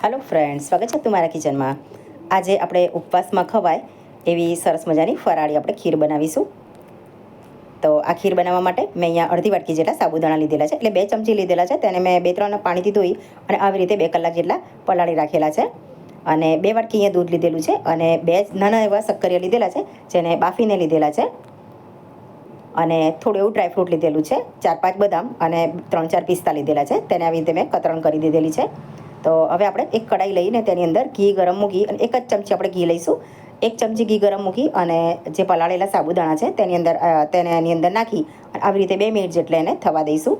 Hello friend સ્વાગત છે તમારા કિચનમાં. આજે આપણે ઉપવાસમાં ખવાય એવી સરસ મજાની ફરાળી આપણે ખીર બનાવીશું. તો આ ખીર બનાવવા માટે મેં અહીંયા અડધી વાટકી જેટલા સાબુદાણા લીધેલા છે, એટલે બે ચમચી લીધેલા છે, તેને મેં બે ત્રણ પાણીથી ધોઈ અને આવી રીતે બે કલાક જેટલા પલાળી રાખેલા છે. અને બે વાટકી અહીંયા દૂધ લીધેલું છે અને બે નાના એવા સક્કરિયા લીધેલા છે, જેને બાફીને લીધેલા છે. અને થોડું એવું ડ્રાયફ્રૂટ લીધેલું છે, ચાર પાંચ બદામ અને ત્રણ ચાર પિસ્તા લીધેલા છે, તેને આવી રીતે મેં કતરણ કરી દીધેલી છે. તો હવે આપણે એક કઢાઈ લઈને તેની અંદર ઘી ગરમ મૂકી અને એક જ ચમચી આપણે ઘી લઈશું. એક ચમચી ઘી ગરમ મૂકી અને જે પલાળેલા સાબુદાણા છે તેની અંદર તેને એની અંદર નાખી અને આવી રીતે બે મિનિટ જેટલે એને થવા દઈશું.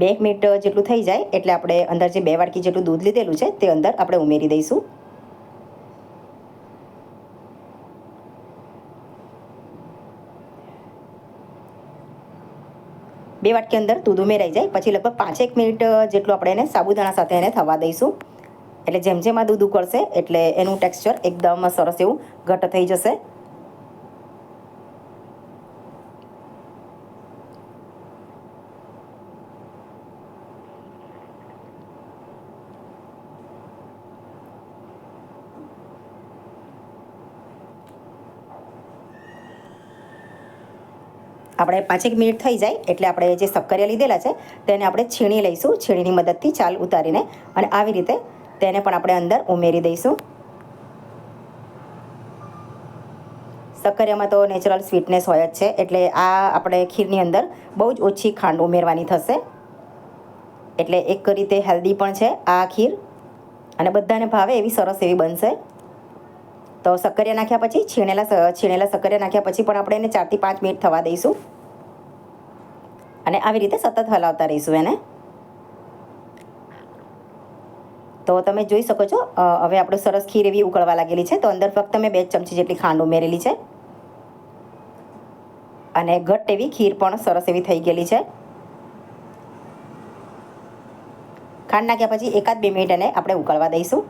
બે મિનિટ જેટલું થઈ જાય એટલે આપણે અંદર જે બે વાટકી જેટલું દૂધ લીધેલું છે તે અંદર આપણે ઉમેરી દઈશું. બે વાટકી અંદર દૂધ ઉમેરાઈ જાય. પછી લગભગ પાંચેક મિનિટ જેટલું આપણે એને સાબુદાણા સાથે એને થવા દઈશું. એટલે જેમ જેમ આ દૂધ ઉકળશે એટલે એનું ટેક્સચર એકદમ સરસ એવું ઘટ થઈ જશે. આપણે પાંચેક મિનિટ થઈ જાય એટલે આપણે જે શક્કરિયા લીધેલા છે, તેને આપણે છીણી લઈશું. છીણીની મદદથી ચાલ ઉતારીને અને આવી રીતે તેને પણ આપણે અંદર ઉમેરી દઈશું. શક્કરિયામાં તો નેચરલ સ્વીટનેસ હોય જ છે, એટલે આ આપણે ખીરની અંદર બહુ જ ઓછી ખાંડ ઉમેરવાની થશે. એટલે એક રીતે હેલ્ધી પણ છે આ ખીર. અને બધાને ભાવે એવી સરસ એવી બનશે. તો સક્કરિયા નાખ્યા પછી છીણેલા છીણેલા સક્કરિયા નાખ્યા પછી પણ આપણે એને ચારથી પાંચ મિનિટ થવા દઈશું. અને આવી રીતે સતત હલાવતા રહીશું એને. તો તમે જોઈ શકો છો હવે આપણે સરસ ખીર એવી ઉકળવા લાગેલી છે, તો અંદર ફક્ત મેં બે ચમચી જેટલી ખાંડ ઉમેરેલી છે. અને ઘટ્ટ એવી ખીર પણ સરસ એવી થઈ ગયેલી છે. ખાંડ નાખ્યા પછી એકાદ બે મિનિટ એને આપણે ઉકળવા દઈશું.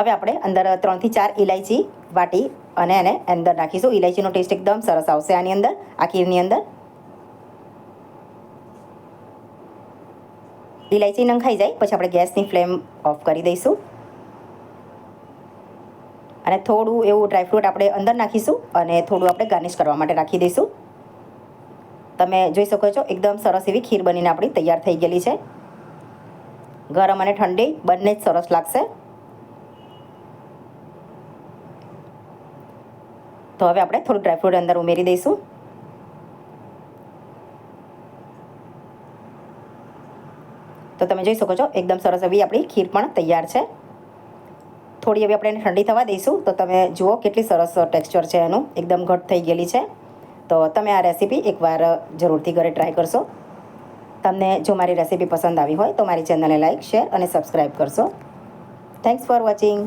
હવે આપણે અંદર ત્રણથી ચાર ઇલાયચી વાટી અને એને અંદર નાખીશું. ઇલાયચીનો ટેસ્ટ એકદમ સરસ આવશે આની અંદર આ ખીરની અંદર. ઇલાયચી નંખાઈ જાય, પછી આપણે ગેસની ફ્લેમ ઓફ કરી દઈશું. અને થોડું એવું ડ્રાયફ્રૂટ આપણે અંદર નાખીશું અને થોડું આપણે ગાર્નિશ કરવા માટે રાખી દઈશું. તમે જોઈ શકો છો, એકદમ સરસ એવી ખીર બનીને આપણી તૈયાર થઈ ગયેલી છે. ગરમ અને ઠંડી બંને જ સરસ લાગશે. તો હવે આપણે થોડું ડ્રાયફ્રૂટ અંદર ઉમેરી દઈશું. તો તમે જોઈ શકો છો, એકદમ સરસ એવી આપણી ખીર પણ તૈયાર છે. થોડી એવી આપણે એને ઠંડી થવા દઈશું. તો તમે જુઓ કેટલી સરસ ટેક્સચર છે એનું. એકદમ ઘટ થઈ ગયેલી છે. તો તમે આ રેસીપી એકવાર જરૂરથી ઘરે ટ્રાય કરશો. તમને જો મારી રેસીપી પસંદ આવી હોય તો મારી ચેનલને લાઇક શેર અને સબસ્ક્રાઈબ કરશો. Thanks for watching